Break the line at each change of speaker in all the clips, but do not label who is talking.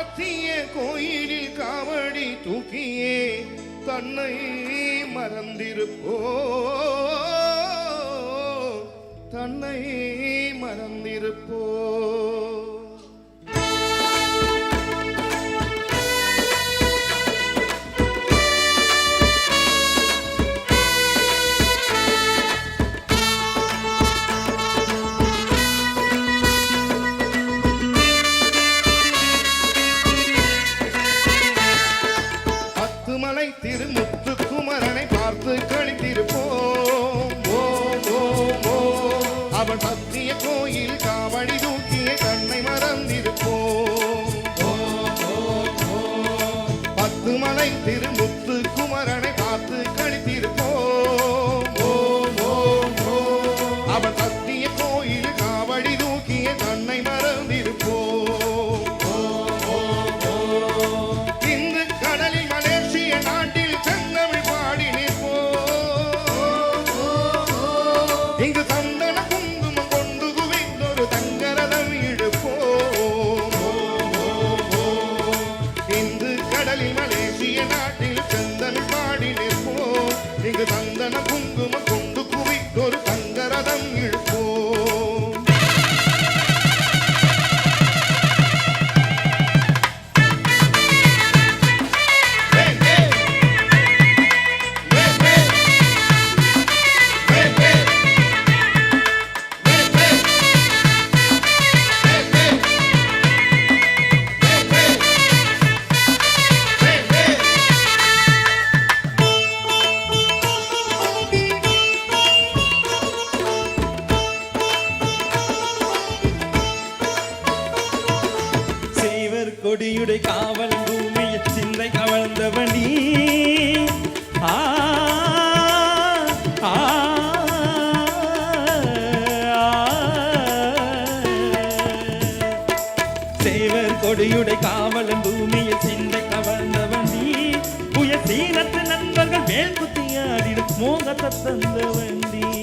சாத்திய கோயிலில் காவடி தூக்கியே தன்னை மறந்திருப்போ. தன்னை மறந்திருப்போ. காவடி
உன்னுடைய காவலன் பூமியில் சிந்தை கவர்ந்தவன் நீ. புய சீனத்து நண்பர்கள் மேல் குத்தியாடிடும் மோகத்தை
தந்தவன் நீ.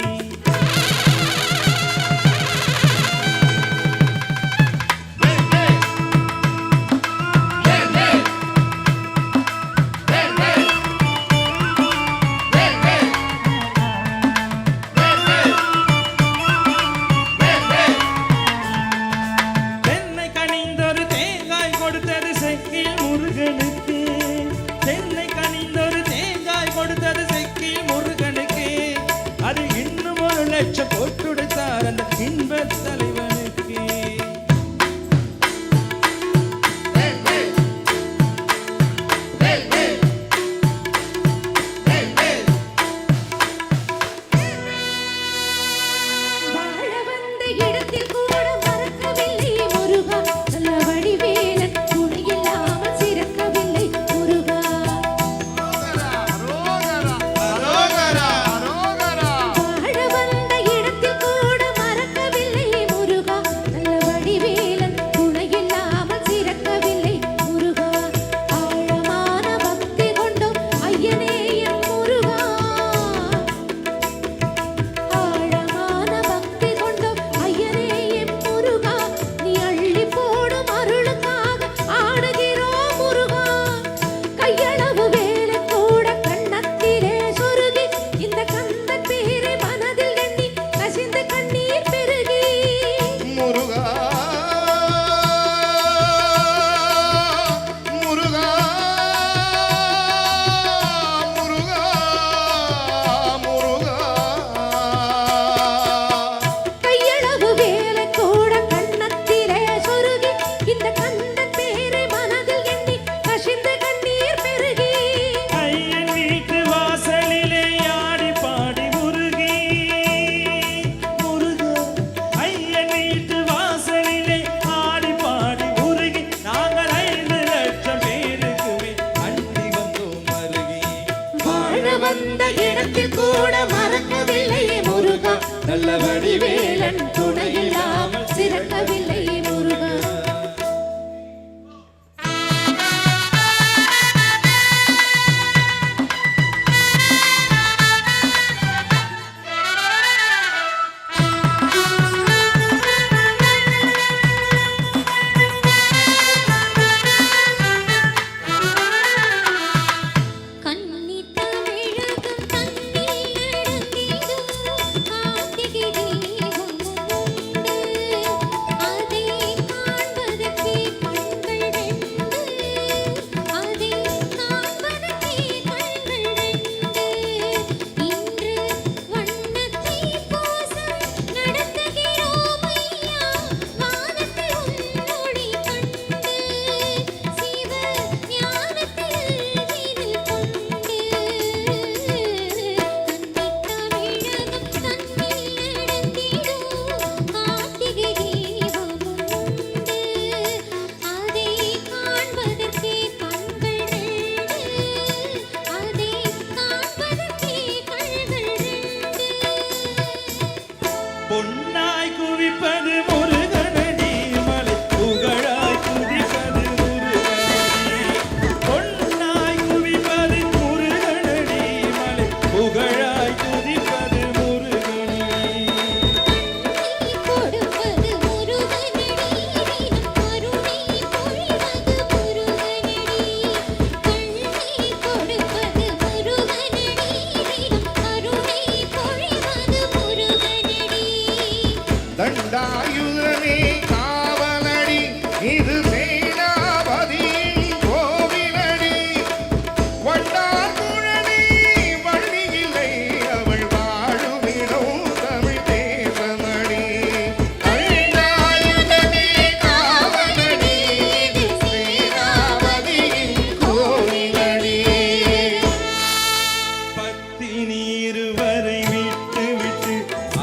நீருவரை விட்டு விட்டு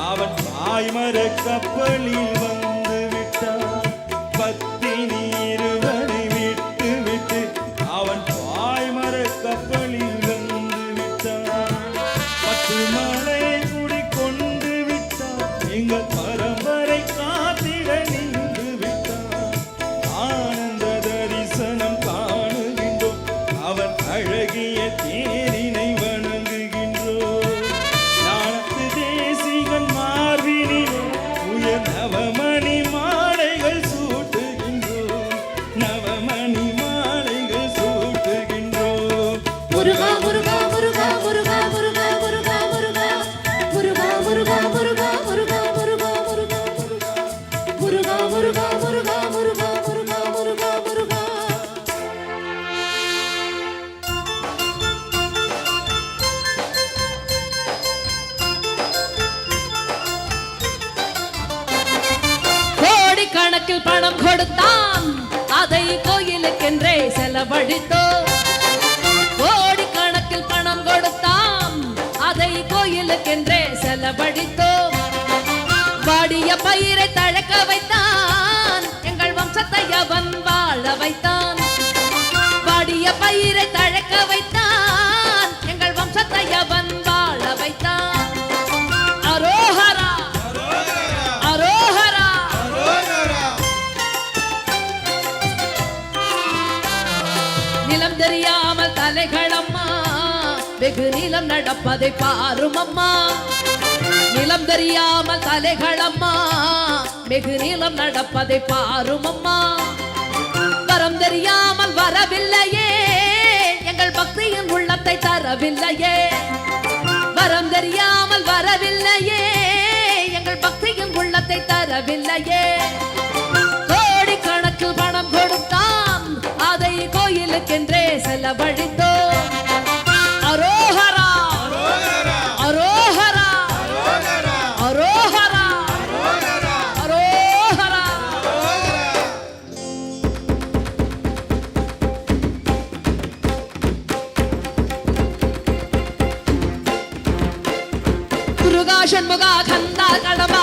அவன் தாய்மர கப்பலில்
கணக்கில் பணம் கொடுத்தான். அதை கோயிலுக்கென்றே செலவழித்தோம் கோடி கணக்கில் பணம் கொடுத்தாம் அதை கோயிலுக்கென்றே செலவழித்தோம் வாடிய பயிரை தழக்க வைத்தான். அலைகளம்மா வெகு நிலம் நடப்பதை பாரும் அம்மா நிலம் தெரியாமல் தலைகளம்மா வெகு நிலம் நடப்பதை பாரும் அம்மா தரம் தெரியாமல் வரவில்லையே எங்கள் பக்தியின் உள்ளத்தை தரவில்லையே. வரம் தெரியாமல் வரவில்லையே எங்கள் பக்தியின் உள்ளத்தை தரவில்லையே. ಯಾಕೆಂದ್ರೆ ಸಲಬಡಿತೋ ಅರೋಹರ ಅರೋಹರ ಅರೋಹರ ಅರೋಹರ ದುರ್ಗಾ ಷಣ್ಮುಗ ಕಂದ ಕಡಬ